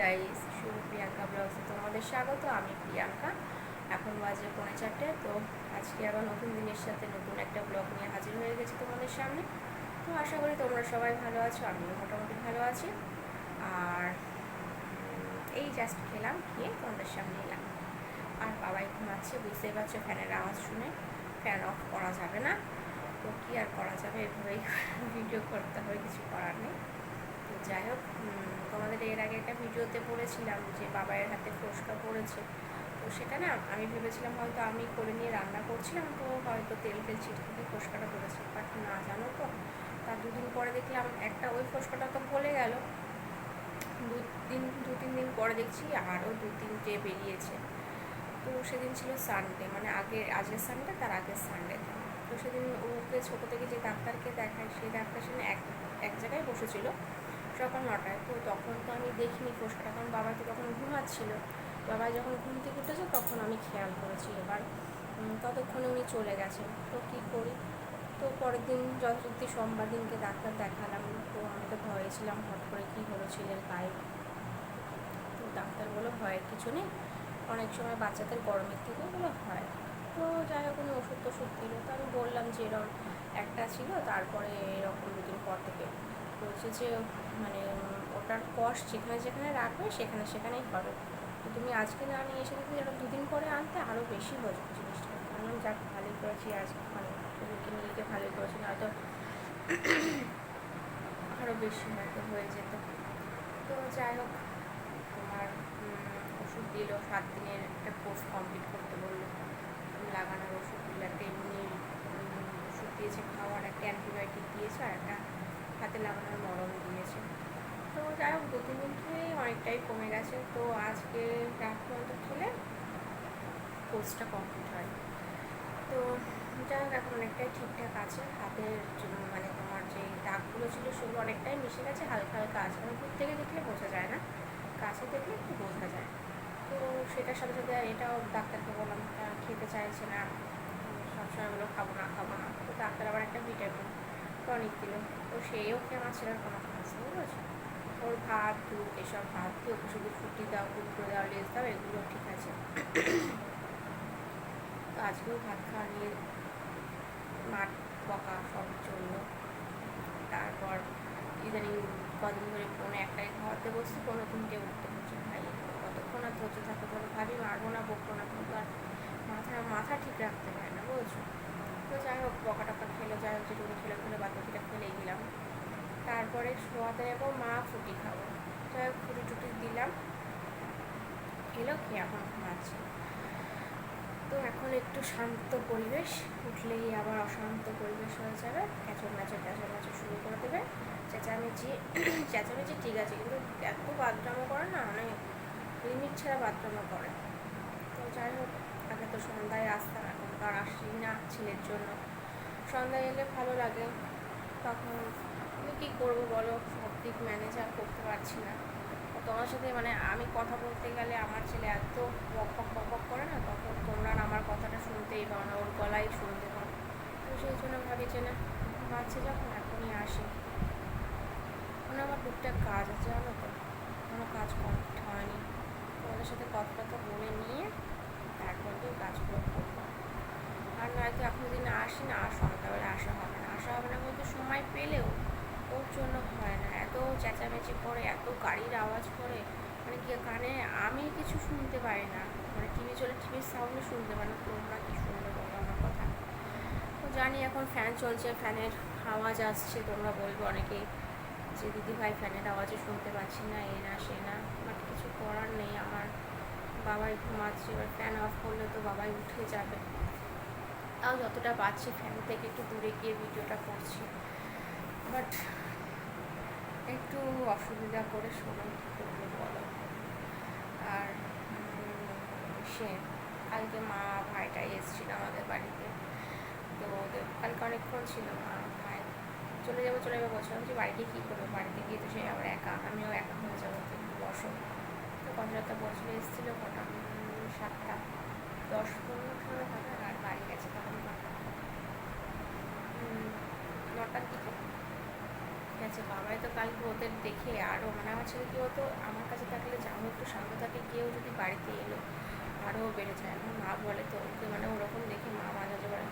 Guys শুভ প্রিয়াঙ্কা ব্লগসে তোমাদের স্বাগত, আমি প্রিয়াঙ্কা। এখন বাজে পৌনে চারটে, তো আজকে আবার নতুন দিনের সাথে নতুন একটা ব্লগ নিয়ে হাজির হয়ে গেছি তোমাদের সামনে। তো আশা করি তোমরা সবাই ভালো আছো, আমিও মোটামুটি ভালো আছি। আর এই জাস্ট খেলাম, খেয়ে তোমাদের সামনে এলাম। আর বাবাই ঘুমাচ্ছে, বুঝতেই পারছ ফ্যানের আওয়াজ শুনে, ফ্যান অফ করা যাবে না। তো কী আর করা যাবে, এভাবেই ভিডিও করতে হবে কিছু করার নেই। যাই হোক তোমাদের এর আগে একটা ভিডিওতে পড়েছিলাম যে বাবাইয়ের হাতে ফোসকা পড়েছে। তো সেটা না, আমি ভেবেছিলাম হয়তো আমি করে নিয়ে রান্না করছিলাম, তো হয়তো তেল তেল ছিটকে ফোসকাটা পড়েছে। বাট না, জানো তো, তার দুদিন পরে দেখলাম একটা ওই ফোসকাটা তো গলে গেল। দু দিন, দু তিন দিন পরে দেখছি আরও দু তিনটে বেরিয়েছে। তো সেদিন ছিল সানডে মানে আগে আজকের সানডে তার আগের সানডে তো সেদিন ওকে ছোটো থেকে যে ডাক্তারকে দেখায়, সেই ডাক্তার সেদিন এক এক জায়গায় বসেছিল। সকাল নটায়। তো তখন তো আমি দেখিনি ফোসকাটা কারণ বাবা তো তখন ঘুমাচ্ছিল। বাবা যখন ঘুম থেকে উঠেছে তখন আমি খেয়াল করেছি এবার। ততক্ষণে উনি চলে গেছেন। তো কী করি? তো পরের দিন যথারীতি সোমবার দিনকে ডাক্তার দেখালাম। তো আমি তো ভয়ে ছিলাম হট করে কী হলো ছেলের গায়ে তো ডাক্তার বলো ভয়ের কিছু নেই। অনেক সময় বাচ্চাদের গরমের থেকে এগুলো হয়। তো যাই হোক, উনি ওষুধ টষুধ দিল। তো আমি বললাম যে এরকম একটা ছিল, তারপরে এরকম দুদিন পর থেকে বলছে যে মানে ওটার কষ্ট যেখানে যেখানে রাখবে, সেখানে সেখানেই হবে। তো তুমি আজকে না নিয়ে এসে যদি এটা দুদিন পরে আনতে আরও বেশি হয়ে যেত জিনিসটা। বললাম, যাক, ভালোই করেছি আজকে মানে তুমিকে নিয়ে ভালোই করেছি। নয়তো আরও বেশি হয়তো হয়ে যেত। তো যাই হোক, তোমার ওষুধ দিল, সাত দিনের একটা কোর্স কমপ্লিট করতে বলল। লাগানোর ওষুধ দিল, একটা এমনি ওষুধ দিয়েছে, খাওয়ার একটা অ্যান্টিবায়োটিক দিয়েছে, আর একটা হাতে লাগানোর মরম দিয়েছে। তো যাই হোক দু তিন দিন খেয়ে অনেকটাই কমে গেছে। তো আজকে পর্যন্ত খেলে কোর্সটা কমপ্লিট হয়। তো যাই হোক এখন অনেকটাই ঠিকঠাক আছে। হাতের মানে তোমার যে দাগগুলো ছিল সেগুলো অনেকটাই মিশে গেছে। হালকা হালকা আছে। মানে দূর থেকে দেখলে বোঝা যায় না। কাছে দেখলে একটু বোঝা যায়। তো সেটার সাথে সাথে এটাও ডাক্তারকে বললাম খেতে চাইছে না। সবসময় বলো, খাব না খাব না। তো ডাক্তার আবার একটা ভিটামিন টনিক দিল তো সেই ওকে আমার ছেলের কোনো নেই বুঝেছ ওর ভাত, দুধ, এসব ভাত দিয়ে ওকে শুধু ফুটি দাও দুধ দাও, লেজ দাও, এগুলো ঠিক আছে। তো আজকেও ভাত খাওয়া নিয়ে মাঠ বকা, সব চলল। তারপর ইদানিং কদিন ধরে কোনো একটাই খাওয়াতে বসছি কোনো তিনটে উঠতে হচ্ছে ভাই, কতক্ষণ আর ধৈর্য থাকে বলো ভাবি, মারবো না, বকবো না, কিন্তু আর মাথা মাথা ঠিক রাখতে পারে না, বুঝছ? তো যাই হোক বকা টকা খেলে, যাই হোক, যেটুকু খেলে খেলে বাকিটা ফেলেই দিলাম। তারপরে শোয়াতে যাব, মা ফুটি খাব। যাই হোক, ফুটি টুটি দিলাম। খেলো খেয়ে এখন ঘুমাচ্ছে তো এখন একটু শান্ত পরিবেশ, উঠলেই আবার অশান্ত পরিবেশ হয়ে যাবে। ক্যাচর ম্যাচর ক্যাচর ম্যাচর শুরু করে দেবে। চেঁচামেচি চেঁচামেচি ঠিক আছে, কিন্তু এত বাথরুমও করে না মানে লিমিট ছাড়া বাথরুমও করে। তো যাই হোক, আগে তো সন্ধ্যায় আসতাম। আর আসি না ছেলের জন্য। সন্ধ্যায় এলে ভালো লাগে। তখন আমি কী করব বলো? সব দিক ম্যানেজ আর করতে পারছি না। তোমার সাথে মানে আমি কথা বলতে গেলে আমার ছেলে এত বক বক বক বক করে না, তখন তোমরা আমার কথাটা শুনতেই পাও না, ওর গলাই শুনতে পাও। তো সেই জন্য ভাবি যে না ঘুমাচ্ছে যখন এখনই আসি। মানে আমার টুকটাক কাজ আছে জানো তো কোনো কাজ কমপ্লিট হয়নি তোমাদের সাথে কথা কথা বলে নিয়ে তারপর তো কাজগুলো করব আর নয়তো এখন যদি না আসি সন্ধ্যাবেলা আসা হবে না। আসা হবে না বলতে সময় পেলেও ওর জন্য হয় না। এত চেঁচামেচি করে, এত গাড়ির আওয়াজ করে মানে কি কানে আমি কিছু শুনতে পারি না। মানে টিভি চলে টিভির সাউন্ডে শুনতে পারি না। তোমরা কি শুনবে পারো আমার কথা? তো জানি এখন ফ্যান চলছে ফ্যানের আওয়াজ আসছে, তোমরা বলবে অনেকেই যে দিদি ভাই ফ্যানের আওয়াজে শুনতে পাচ্ছি না, এ না, সে না। বাট কিছু করার নেই, আমার বাবাই ঘুমাচ্ছে, এবার ফ্যান অফ করলে তো বাবাই উঠে যাবে। তাও যতটা পাচ্ছি ফ্যান থেকে একটু দূরে গিয়ে ভিডিওটা করছি। বাট একটু অসুবিধা করে শোনো, কী করব বলো? আর সে, কালকে মা ভাইটাই এসেছিল আমাদের বাড়িতে। তো ওদের, কালকে অনেকক্ষণ ছিল মা, ভাই। চলে যাব চলে যাব বলছিলাম যে বাড়িতে কী করব? বাড়িতে গিয়ে তো সে আবার একা, আমিও একা হয়ে যাব বসো। তো কথাটা বছর এসেছিল কটা? সাতটা। দশ পনেরো সময় হবে আর বাড়ি গেছে তখন কটা উম, নটার দিকে ঠিক আছে বাবাই তো কালকে ওদের দেখে আরও মানে আমার ছেলে কি হতো আমার কাছে থাকলে জামা কেউ যদি বাড়িতে এলো আরও বেড়ে যায়। আমার মা বলে তো, ওকে মানে ওরকম দেখে মা মাঝে বলে,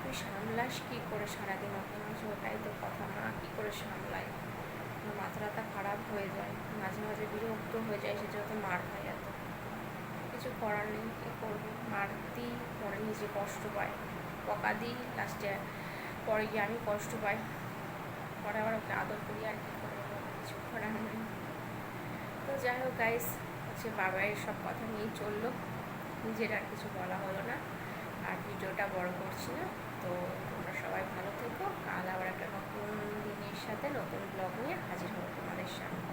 তুই সামলাস কী করে সারাদিন ওকে? মাঝে ওটাই তো কথা, মা কী করে সামলায়? আমার মাথা খারাপ হয়ে যায়, মাঝে মাঝে বিরক্ত হয়ে যায়, সে যেহেতু মার খায় এত। কিছু করার নেই, কী করব? মার দিই পরে নিজে কষ্ট পায়। বকা দিই লাস্টে পরে গিয়ে আমি কষ্ট পাই। পরে আবার ওকে আদর করি আর কি করব কিছু করার নেই। তো যাই হোক গাইস হচ্ছে বাবার সব কথা নিয়েই চলল। নিজের আর কিছু বলা হলো না। আর ভিডিওটা বড় করছি না। তো তোমরা সবাই ভালো থেকো। কাল আবার একটা নতুন দিনের সাথে নতুন ব্লগ নিয়ে হাজির হব তোমাদের সামনে।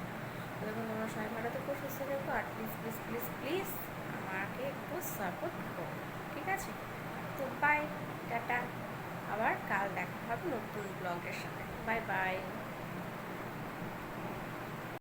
তো তোমরা সবাই ভালো থেকো, সুস্থ থেকো। আর প্লিজ প্লিজ প্লিজ প্লিজ আমাকে একটু সাপোর্ট করো। ঠিক আছে? তো বাই টাটা। আবার কাল দেখা হবে নতুন ব্লগের সাথে। Bye bye